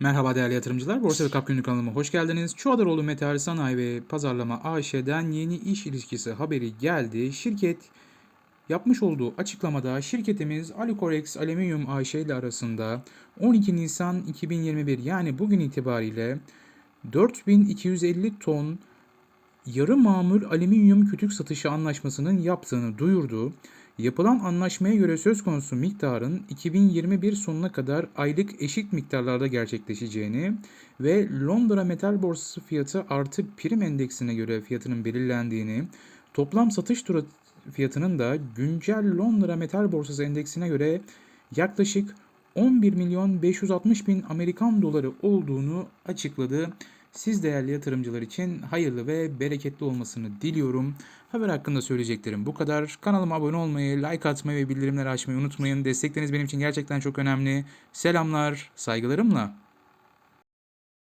Merhaba değerli yatırımcılar. Borsa ve Kap Günlük kanalıma hoş geldiniz. Çuadaroğlu Metal Sanayi ve Pazarlama AŞ'den yeni iş ilişkisi haberi geldi. Şirket yapmış olduğu açıklamada şirketimiz Alikorex Alüminyum AŞ ile arasında 12 Nisan 2021 yani bugün itibariyle 4250 ton yarı mamul alüminyum kütük satışı anlaşmasının yaptığını duyurdu. Yapılan anlaşmaya göre söz konusu miktarın 2021 sonuna kadar aylık eşit miktarlarda gerçekleşeceğini ve Londra Metal Borsası fiyatı artı prim endeksine göre fiyatının belirlendiğini, toplam satış tura fiyatının da güncel Londra Metal Borsası endeksine göre yaklaşık 11 milyon 560 bin Amerikan doları olduğunu açıkladı. Siz değerli yatırımcılar için hayırlı ve bereketli olmasını diliyorum. Haber hakkında söyleyeceklerim bu kadar. Kanalıma abone olmayı, like atmayı ve bildirimleri açmayı unutmayın. Destekleriniz benim için gerçekten çok önemli. Selamlar, saygılarımla.